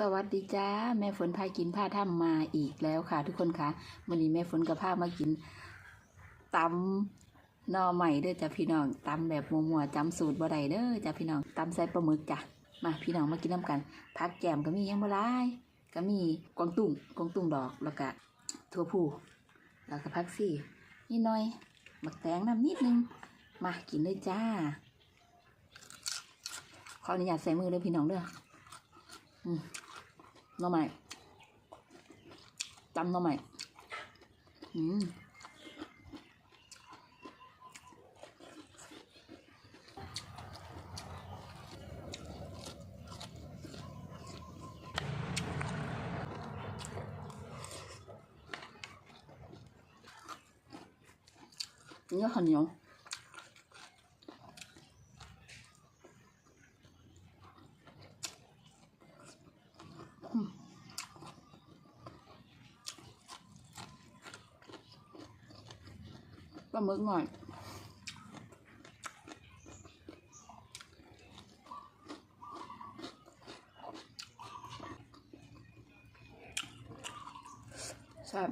สวัสดีจ้าแม่ฝนพากินผ้าถ้ำมาอีกแล้วค่ะ ทุกคนคะวันนี้แม่ฝนกับผ้ามากินตำหน่อใหม่เด้อจ้ะพี่น้องตำแบบมัวๆจำสูตรบ่ได้เด้อจ้ะพี่น้องตำใส่ปลาหมึกจ้ะมาพี่น้องมากินน้ำกันผักแกมก็มียังบ่หลายก็มีกวางตุ้งกวางตุ้งดอกแล้วก็ถั่วพูแล้วก็ผักซี่นิดหน่อยบักแตงน้ำนิดนึงมากินเลยจ้าขออนุญาตใส่มือเลยพี่น้องเด้ออืม หน่อใหม่ตำหน่อใหม่อืมเนื้อข้าวเหนียว ปลาหมึกหน่อยแซ่บ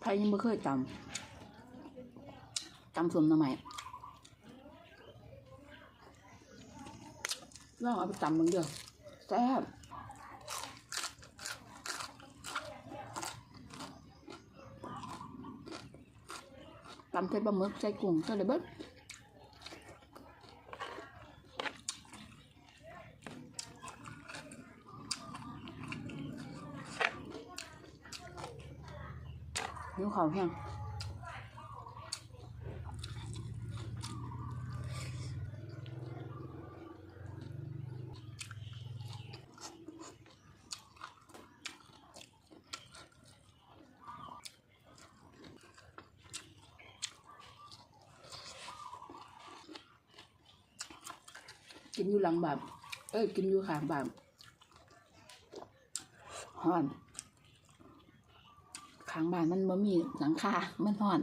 ใครยังไม่เคยตำตำสมหน่อไม ลองเอาไปตำมึงเดียวแซ่บตำใส่ปลาหมึกใส่กุ้งใส่อะไรเบิ้ลนิ้วเขาวแห้ง กินอยู่หลังบาบเอ้ยกินอยู่ข้างบาบฮ้อนข้างบ้านมันบ่มีหลังคา มันฮ้อน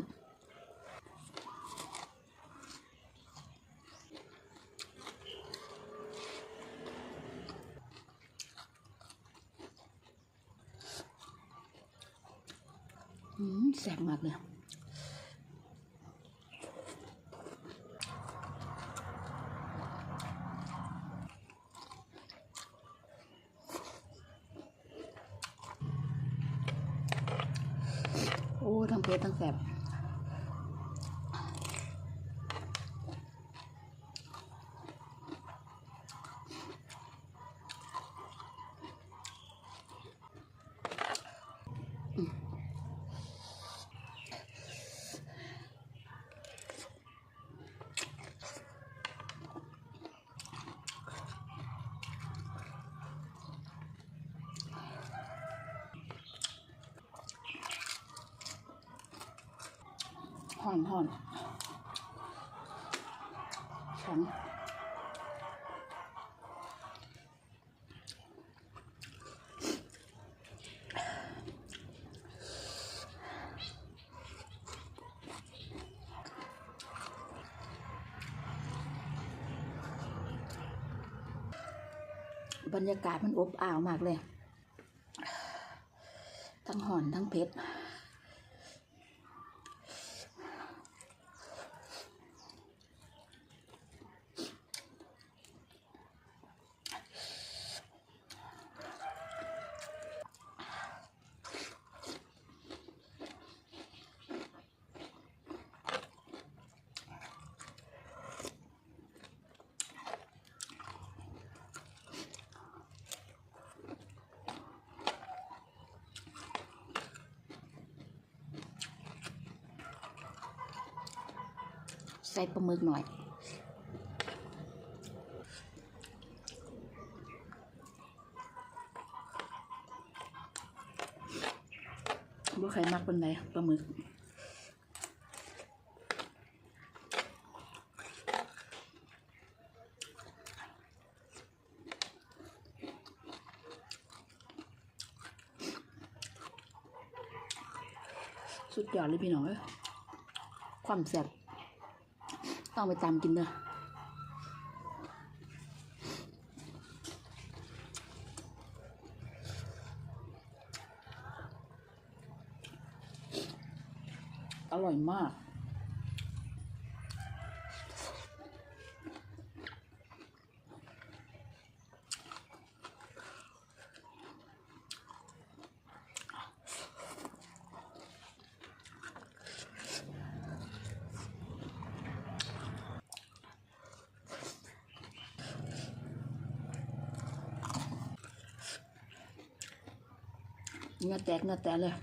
อืมแซ่บมากเลย โอ้ทั้งเผ็ดทั้งแสบ หอนหอนแข็งบรรยากาศมันอบอ้าวมากเลย ทั้งหอนทั้งเผ็ด ใส่ปลาหมึกหน่อย บ่ใครมักเป็นไรปลาหมึกสุดยอดเลยพี่น้องเอ้ยความแซ่บ ต้องไปตามกินเด้ออร่อยมาก เนื้อแตกเนื้อแตกเลย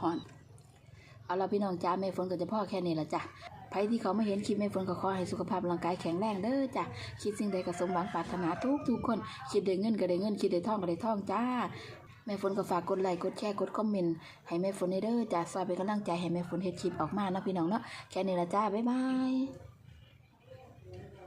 ฮอนเอาละพี่น้องจ้าแม่ฝนก็จะพ่อแค่นี้ละจ้ะ รที่เขาไม่เห็นคลิปแม่ฝนก็ขอให้สุขภาพร่างกายแข็งแรงเด้อจ้ะคิดสิ่งใดก็สมหวังปรารถนาทุกทุกคน คิดได้เงินก็ได้เงิน คิดได้ท่องก็ได้ท่องจ้าแม่ฝนก็ฝากกดไลค์กดแชร์กดคอมเมนต์ให้แม่ฝนเด้อจ้ะซอยเป็นกำลังใจให้แม่ฝนเฮ็ดคลิปออกมาเนาะพี่น้องเนาะแค่นี้ละจ้าบ๊ายบาย